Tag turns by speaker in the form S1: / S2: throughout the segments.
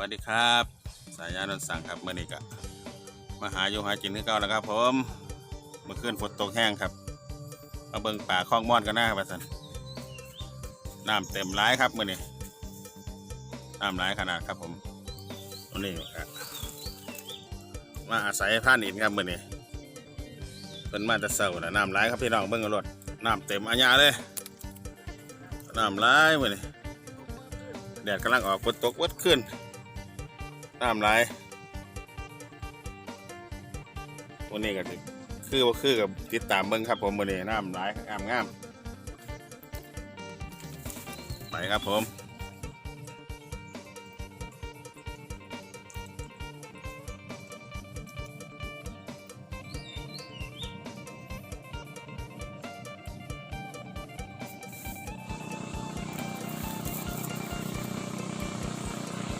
S1: วัสดีครับ สายยานนท์สั่งครับเมื่อนี้ก็มาหาอยู่หากินที่เก่าแล้วครับผมเมื่อคืนฝนตกแห้งครับมาเบิ่งป่าคลองมอนกันหนะครับอาจารย์น้ำเต็มร้ายครับเมื่อนี้น้ำร้ายขนาดครับผมวันนี้ก็มาอาศัยท่านอินครับเมื่อนี้เป็นมาแต่เสาร์นะน้ำร้ายครับพี่น้องเบิ่งกันรถน้ำเต็มอัญญาเลยน้ำร้ายเมื่อนี้แดดกำลังออกฝนตกวัดขึ้น น้ำไหลายวันนี้ก็คือว่าคือกับติดตามเบิ้งครับ ผมวันนี้น้ำไหลายงามงามไปครับผม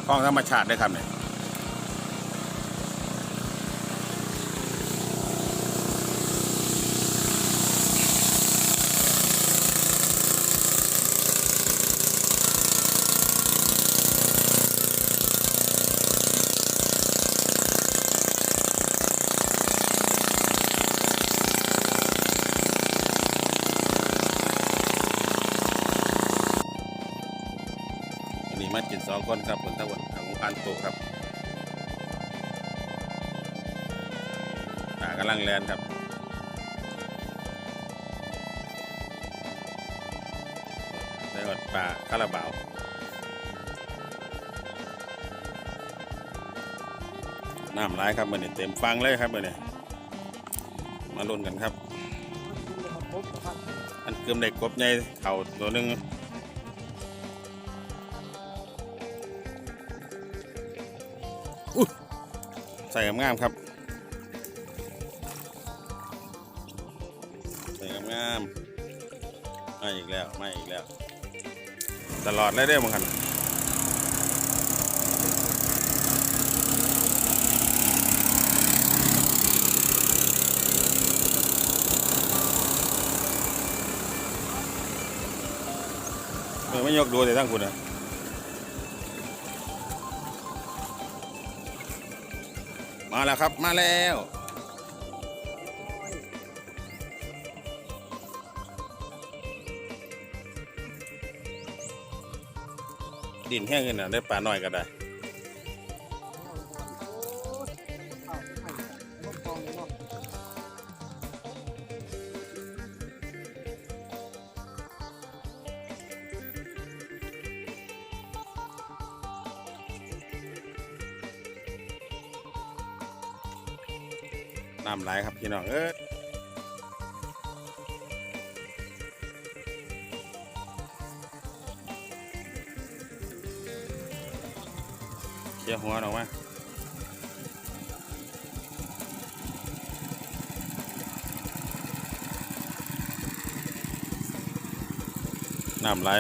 S1: คลองธรรมชาติได้ครับเนี่ย มากินสองคนครับบนตะวันทางพันตุครับตากำลังแลนครับได้หดปลาคาราบาวน้ำร้ายครับมันนี่เต็มฟังเลยครับมันนี่มาลุ้นกันครับ อันเกือมเด็กกบใหญ่เข่าตัวหนึง ส่งามๆครับ ใส่งามๆมาอีกแล้วมาอีกแล้ว ตลอดเลยเด้อมึงคันเออไม่ยกดูแต่ทั้งคุณอะ มาแล้วครับมาแล้วดินแห้งขึ้นนะได้ปลาหน่อยก็ได้ น้ำไหลครับพี่น้องเอ้ยเคลียหัวออกมาน้ำไหล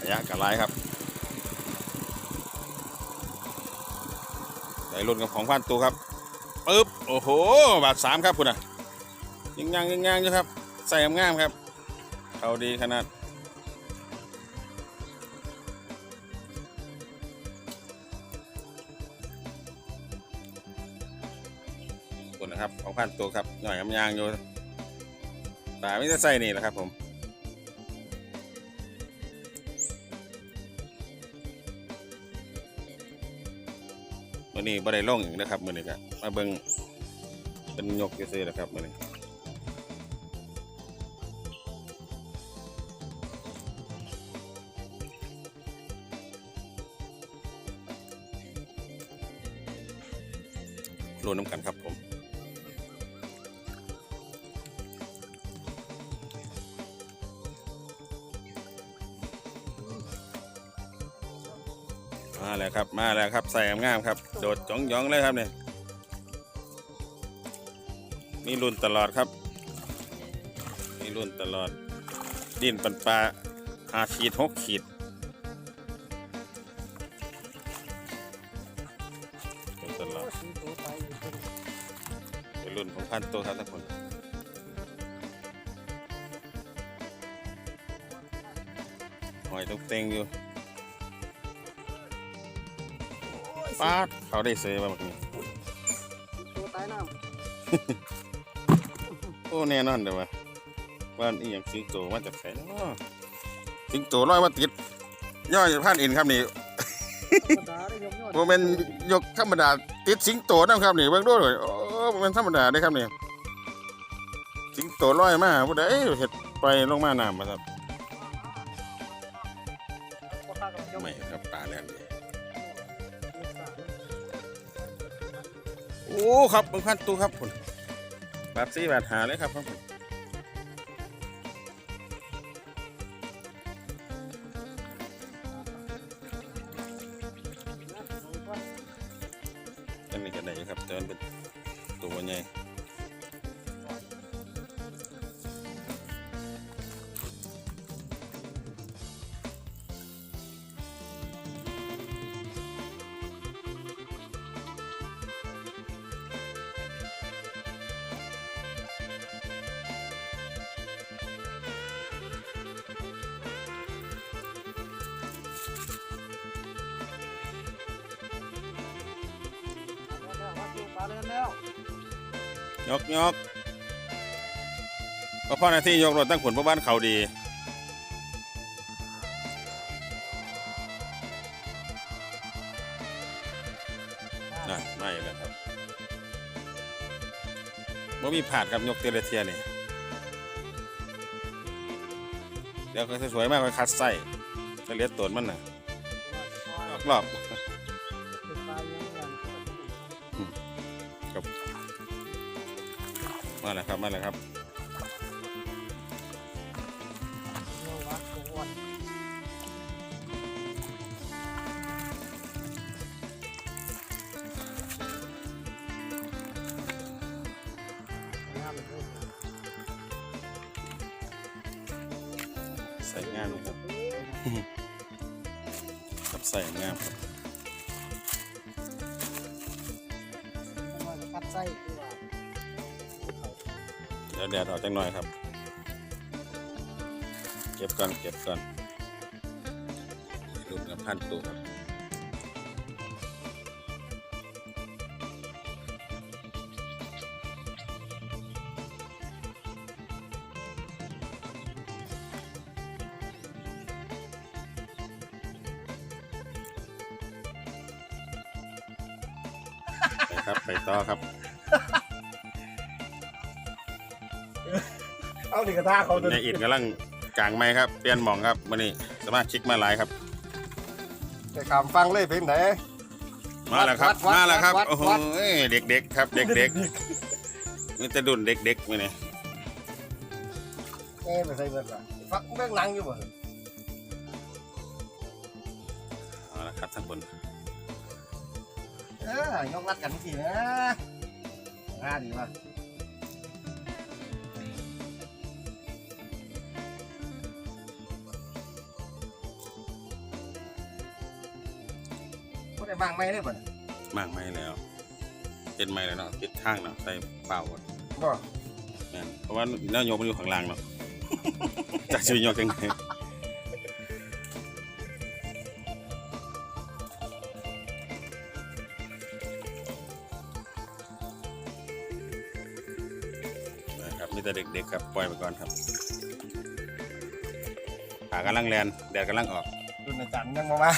S1: ระยะกับไหลครับใส่รุ่นกับของพันตูครับ ปึ๊บโอ้โห บาทสามครับคุณอะยิงยางยิงยางอยู่ครับ ใส่งามครับ เขาดีขนาดคุณนะครับของพันตัวครับหน่อยยำยางอยู่แตาไม่ได้ใส่นี่แหละครับผม วันนี้บ่ได้ลงอีกนะครับมื้อนี้ก็มาเบิ่งเป็นยกซื่อๆแหละครับมื้อนี้รวมน้ำกันครับผม แล้วครับมาแล้วครับใส่งามครับ โดดจ้องยองๆเลยครับเนี่ยมีรุ่นตลอดครับ มีรุ่นตลอด ดินปันปลาหาขีดหกขีดรุ่นตลอดเป็นรุ่นของพันตัวครับทุกคนหอยตุกเต็งอยู่ ป้าดเขาได้เซมาแบบนี้
S2: ตัวตายน้
S1: โอ้แน่นอนเดี๋ยวว่าว่าอีหยังสิงโตมาจากไสเนาะสิงโตร้อยมาติดย่อยผ่านเอ็นครับนี่ำ
S2: ธรรมดาได้ยกยอด
S1: โมเมนยกธรรมดาติดสิงโตนะครับนี่เบิ่งดูเลยโอ้โมเมนธรรมดาได้อครับนี่สิงโตร้อยมาผู้ใดเฮ็ดไปลงมาน้ำมาครับ ครับเบิ่งพันตู้ครับคุณบาทสี่บาทหาเลยครับครับผมอันนี้ก็ได้อยู่ครับแต่มันเป็นตัวใหญ่ ยกก็พ่อหน้าที่ยกรถตั้งขนพวกบ้านเขาดีนั่นไม่แล้วครับว่ามีผาดกับยกเตเลเทียนี่เดี๋ยวก็สวยมากไปคัดไส้จะเลียดตนมันน่ะรอบ ครับมาแล้วครับใส่งามเลยครับครับใส่งามครับ
S2: คัดไส้ดีกว่า
S1: เดี๋ยว แดดออกจังหน่อยครับ เก็บก่อนเก็บก่อนรูปกับพันตัวครับไปครับ ไปต่อครับ
S2: เอาดิกระทาเขา
S1: คุณยายอิดกำลังกลางไม้ครับเปลี่ยนหมองครับวันนี้สมาชิกมาหลายครับ
S2: แต่คำฟังเลยเพลงไหน
S1: มาแล้วครับ
S2: วัดวัด
S1: มาแล้วครับ
S2: วัด
S1: โอ้โห
S2: วัด
S1: เด็กๆครับ เด็กๆนี่จะดุนเด็กๆมาเนี่ย
S2: เอ้ไม่ใช่เบิดละฟังเบื้องหลังอยู่บ่
S1: เอาละครับท่านบน
S2: เออยกรัดกันทีนะง่าดีว่ะ พูดได้บางไหมได้บ่
S1: มากไม้แล้วเป็นไม้แล้วเนาะติดทางเนาะใส่เปล่าหมด
S2: บ่
S1: แม่นเพราะว่าแนวโยกมันอยู่ข้างล่างเนาะจากชีวิตโยกยังไงนะครับมีแต่เด็กๆครับปล่อยไปก่อนครับขากำลังแลนแดดกำลังออก
S2: รุ่นอาจารย์ยังมามา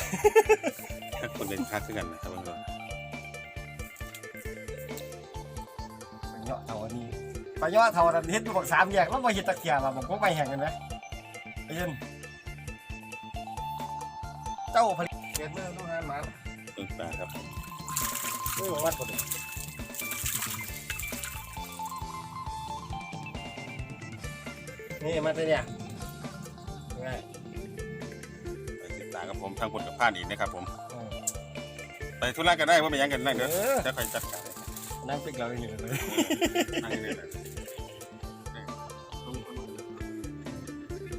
S1: คนเป็นคักขึ้นกันนะครับเพื่อน
S2: ไปเยาะเท่าอันนี้ไปเยาะเท่าอันนี้เฮ็ดอยู่บักสามแยกแล้วมาเฮ็ดตะเกียบอะผมก็ไปแห่งกันไหมไอ้เย็นเจ้าผลิตเกิดเมื่อลูกงานมา
S1: เพิ่งปลาครับ
S2: เมื่อวัดคนนี่มาตัวเนี่ยง่าย
S1: ไปติดตามกับผมทางคนกับพานอีกนะครับผม
S2: อืม
S1: ไปธุระกันได้ว่าเป็นหยังกันนั่งเด้อ
S2: เออ
S1: จะคอยจัดการ
S2: นั่งปิกเราอยู่เลย
S1: นั่งนี่เลย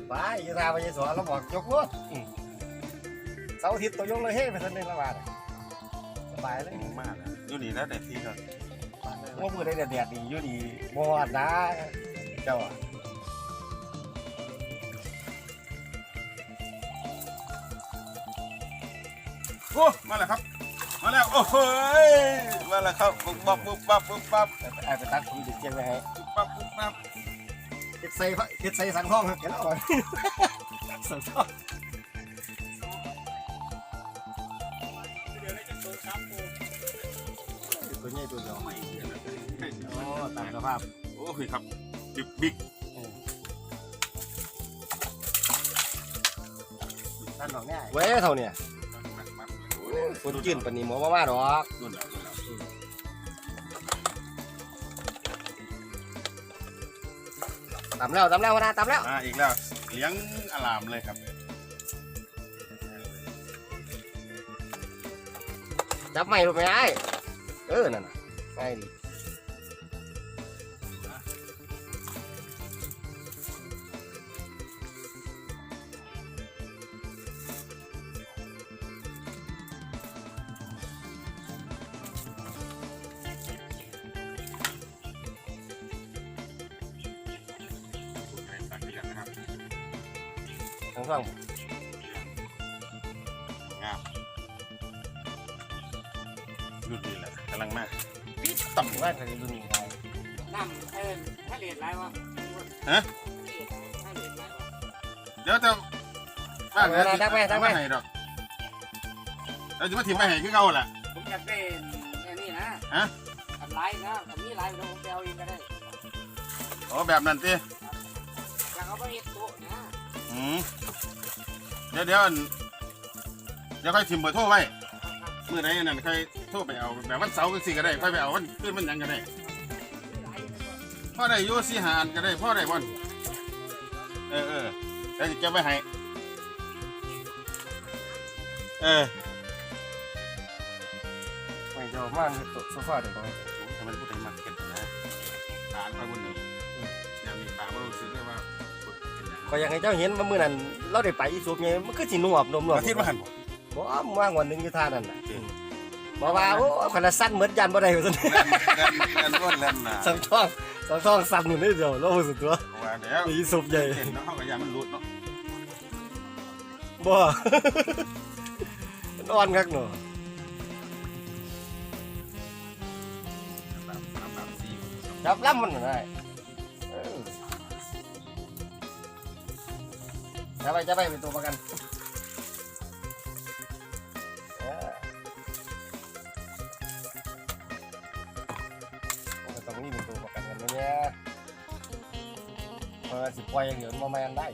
S2: ไปอยีราไปยีสวนเราบอกยกรถอืมเสาร์อาทิตย์ตัวยกเลยเฮ้ไปทันหนึ่งละบาทสบายเลย
S1: มากนะอยู่นี่แล้วแต่ที่ครับ
S2: ว่ามือได้แดดๆดีอยู่ดีบวชนะเจ้าอะ
S1: โอ้มาแล้วครับ มาแล้วโอ้โหยมาแล้วครับปุ๊บปั๊บปุ๊บปั๊บปุ๊บปั๊บ
S2: ไอ้ไปตักผมดึกเจียงไว้ให้
S1: ปุ๊บปั๊บปุ๊บปั๊บ
S2: เฮ็ดใส่พระเฮ็ดใส่สังทองครับเห็นแล้วบ่สังทองตัวใหญ่ตัวเดียวอ๋อตามสภาพ
S1: โอ้ยครับบิ๊กบิ๊ก
S2: ท่านดอกเนี่ยเว้ยเท่าเนี่ย คนจื่นปานนี้หมอมามาดอก
S1: นู่นแล้วนู่นแล้ว
S2: ตำแล้วตำแล้วนะตำแล้ว
S1: มาอีกแล้วเลี้ยงอลามเลยครับ
S2: จับไม่รู้ไหมไอ้เออนั่นน่ะง่ายดี
S1: ฮะ
S3: ถ้าเหรียญไรวะ
S1: เดี๋ยวจะบ้านเดี๋ยวสิเอามาให้ดอกเราจะมาถิ่มมาให้คือเก่าแหละ
S3: ผมอยากได้แค่นี้นะ
S1: ฮะ
S3: ทำไรนะทำนี่ไรเดี๋ยวผมไปเอาเองก็ได้
S1: อ๋อแบบนั้นติ
S3: อยากเอาไปเอ็ดโต๊ะนะ
S1: อืมเดี๋ยวเดี๋ยวอันเดี๋ยวค่อยถิ่มเบอร์โทรไว้เมื่อใดอันนั่นค่อยโทรไปเอาแบบวันเสาร์วันสี่ก็ได้ค่อยไปเอาวันขึ้นวันหยังก็ได้ พ่อได้อยู่สี่หาอันก็ได้พ่อได้วันเออเออเดี๋ยวจะเก็บไว้ให้เออ
S2: ไม่เจ้าม่านตกโซฟาเดี๋ยว
S1: โอ้ทำไมพูดได้มาเก็ตนะปานไปบนนี้ยังมีปลาไม่รู้สึกได้ว่าพูดเป็นอย่าง
S2: ก็อยากให้เจ้าเห็นว่ามื้อนั้นเราได้ไปอีสุบไงมันคือสิหนวบนมนวบ
S1: อาทิตย์ว่าหันบ่
S2: บ่ว่างวันหนึงอยู่ท่านั่นน่ะบอกว่าโอ้ขนาดสั้นเหมือนยันบ่ได้ว่าซั่น
S1: เล่นเล่นเล่นรวดเล่นนะ
S2: สังท่อง สังท่องสั้นอยู่นี่เดียวเราสุดตัว
S1: ว่าแล้ว
S2: อีสุบใหญ่
S1: เห็นเนาะเขาก็ยามันรุดเนาะ
S2: บ่ มันอ่อนคักเนาะ
S1: แบบสามแบบสี่
S2: จับลำมันน่ะได้เออจะไปจะไปเป็นตัวประกันเออมันก็ต้องมีเป็นตัวประกัน กันนะเนี่ยเพราะว่าสิปล่อยอย่างเดียวมันบ่แม่นได้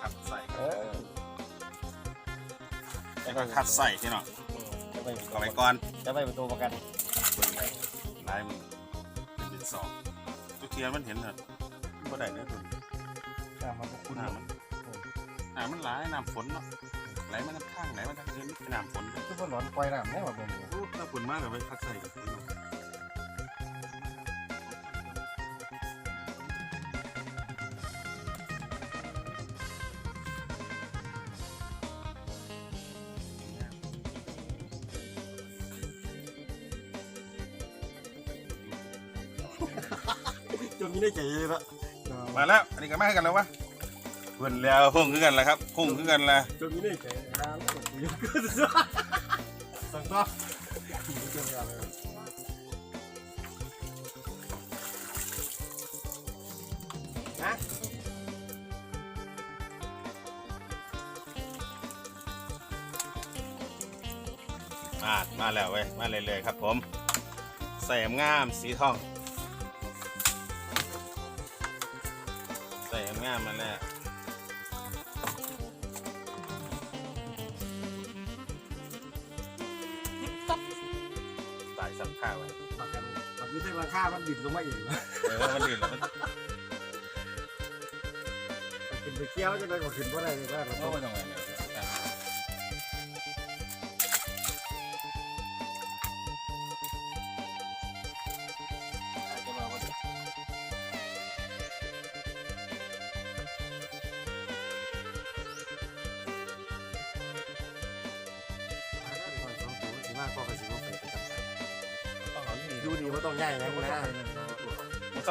S1: คัดใส่
S2: เออ
S1: แล้วก็คัดใส่ที่เนาะ
S2: จะไปเป็นตัว
S1: ก็ไปก่อน
S2: จะไปเป็นตัวประกัน
S1: คนใหญ่ลายมันเป็นเป็นสองทุกเทียมันเห็นเหรอบ่ได้เนื้อทุน
S2: อ่ามันก็คุณ
S1: น้ำมันน้ำมันหลายน้ำฝนเนาะไหลมาทางข้างไหลมาทางเดินน้ำฝน
S2: คือบ่ร้อนปล่อยน้ำแน่ว่าบ่มี
S1: อู้ถ้าฝนมากก็ไปคัดใส่กันเนาะ
S2: มีได้ใจเลยละ
S1: มาแล้ว อันนี้ก็มาให้กันแล้ววะเพื่อนแล้วพุ่งขึ้นกันแล้วครับพุ่งขึ้นกันแล้ว
S2: จนมีได้ใจอ่าแล้วกูยกขึ้นซะสั่งต่อเกี่ยวกับอะไรนะ
S1: มามาแล้วเว้ย มาเลยเลยๆครับผม ใส่งามสีทอง ใส่งามมาแล้วใส่สับข้าวไว้
S2: ปากกันปากนี้ได้ราคามันดิ่นลงมาอีกนะ
S1: เออมันดีแล้วมัน
S2: ขึ้นไปเกี่ยวจะได้ก็ขึ้นบ่ได้เลยว่า
S1: โอ้ยตรงไหนเนี่ย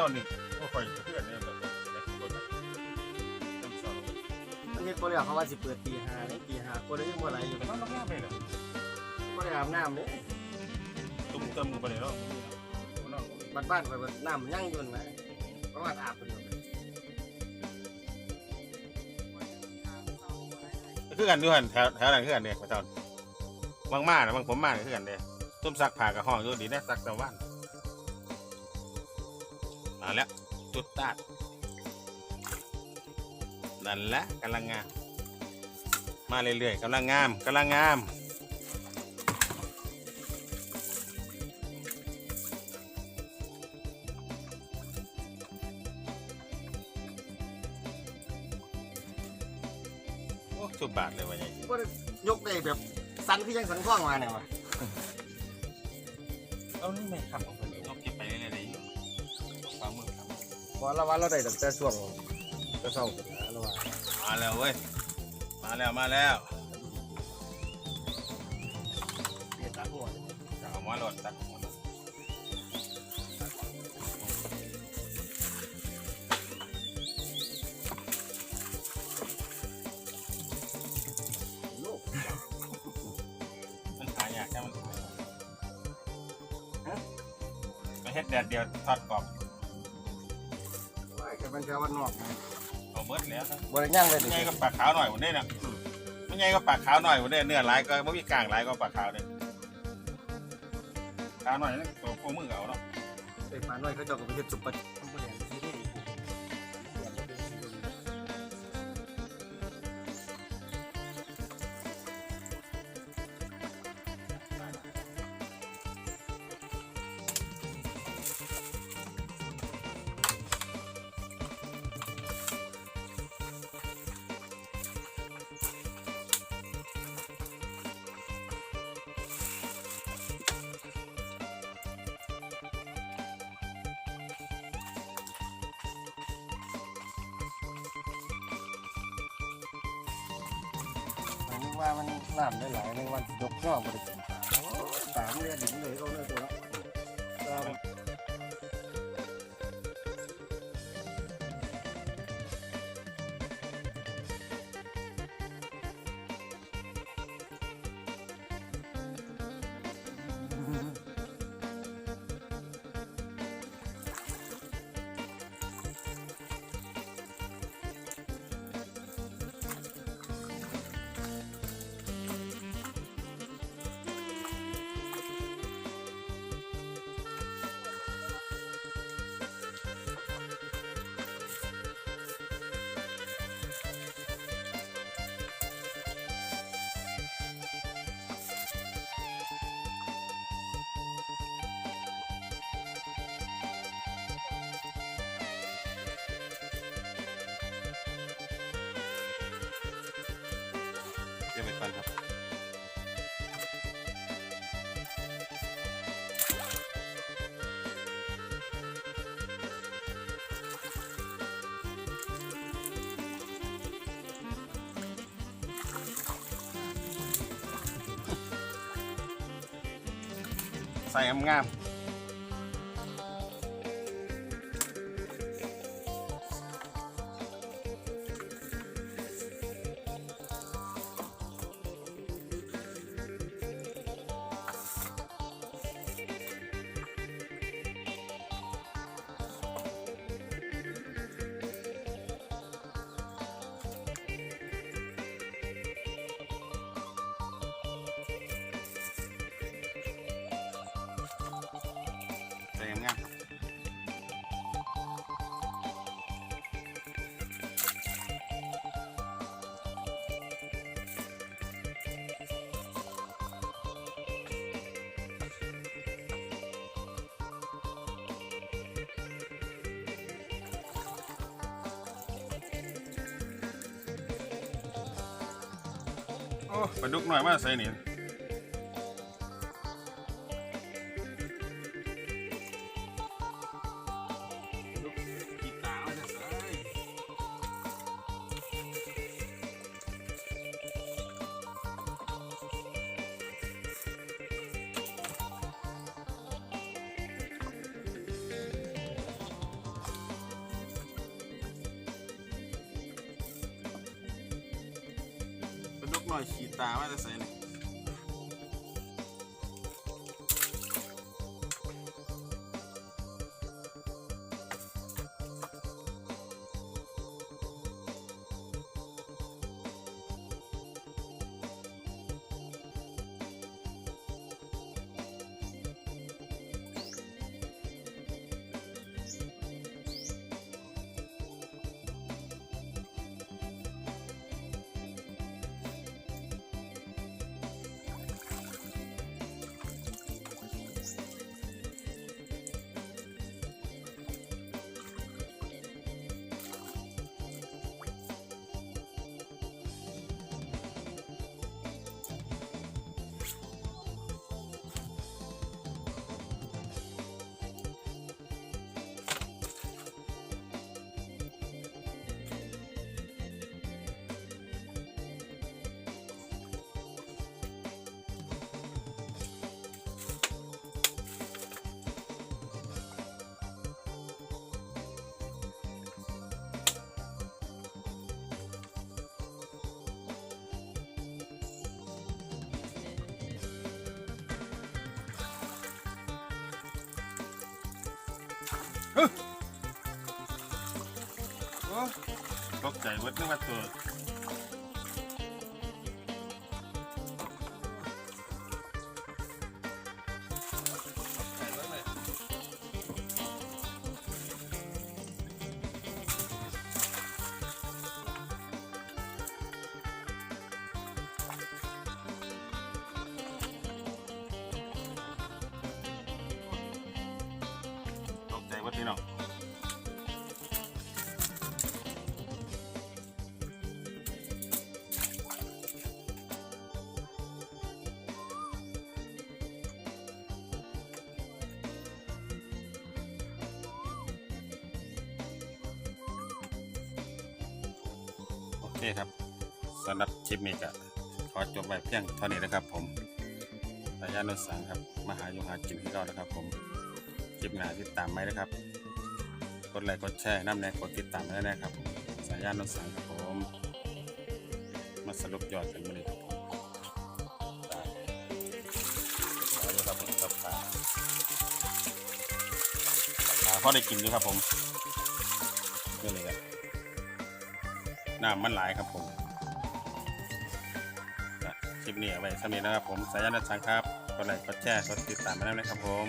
S2: ร้านี่
S1: ก็คอยเพื่อนเนี่ยแบบเด็กคนนะเริ่มเช้าแล้ว
S2: มันมีคนเรียกเขาว่าสิเปิดตีห้านี่ตีห้าคนได้ยังบ่ไหลอยู่
S1: มันต้องมาไปเลย
S2: บ่ได้อาบน้ำเนี่ย
S1: ตุ้มเติมมือไปเลยเนาะ
S2: บ้านบ้านไปน้ำยั่งยืนนะเพราะว่าอาบเป็น
S1: คือกันด้วยแถวแถวนั้นคือกันเด้พระเจ้าบางมานะบางผมมาคือกันเด้ต้มซักผ้ากับห้องอยู่ดีนะซักตะวัน มาแล้วจุดตาดนั่นแหละกำลังงามมาเรื่อยๆกำลังงามกำลังงามโอ้สุดบาทเลยวันนี้
S2: ก็ยกได้แบบสันที่ยังสันข้องมาเนี่ยวะ
S1: เอานี่ไม่ทำของคน
S2: พอละวันเราได้ตั้งแต่ช่วงจะเศร้ากันนะเราว่า
S1: มาแล้วเว้ย มาแล้วมาแล้ว
S2: เอา
S1: เบิดแล้วนะ
S2: บริย่างเลย
S1: ไม่ไงก็ปลาขาวหน่อยวันนี้น่ะไม่ไงก็ปลาขาวหน่อยวันนี้เนื้อหลายก็ไม่มีกลางหลายก็ปลาขาวเลยขาวหน่อยนั่นตัวพวกมือเอาเนาะ
S2: ไอ้ปลาน้อยเขาเจะก็ไปเฮ็ดซุปปลา ว่ามันน้ำได้หลายในวันยกย่อบริกินปลาโอ้ยปลามันเรียดิ่งเลยเขาเลยตัวละ ก่
S1: อนครับใส่งามๆ โอ้ปลาดุกหน่อยมาใส่นี่ ตกใจเวิดนึกว่าตัว โอเคครับสำหรับคลิปนี้ก็ขอจบไว้เพียงเท่านี้นะครับ ผมสายานุสังครับมหาอยู่หากินที่เรานะครับ ผมคลิปหน้าติดตามไหมนะครับกดไลค์กดแชร์น้ำแนกดติดตามได้นะครับผมสายานุสังครับผมมาสรุปยอดกันมาเลยครับผมได้เอาเลยครับผมกับปลาปลาพอได้กินอยู่ครับผม น้ำมันหลายครับผมคลิปนี้เอาไว้สำเร็จนะครับผมสายันสังครับกดไลค์กดแชร์กดติดตามมาแล้วนะครับผม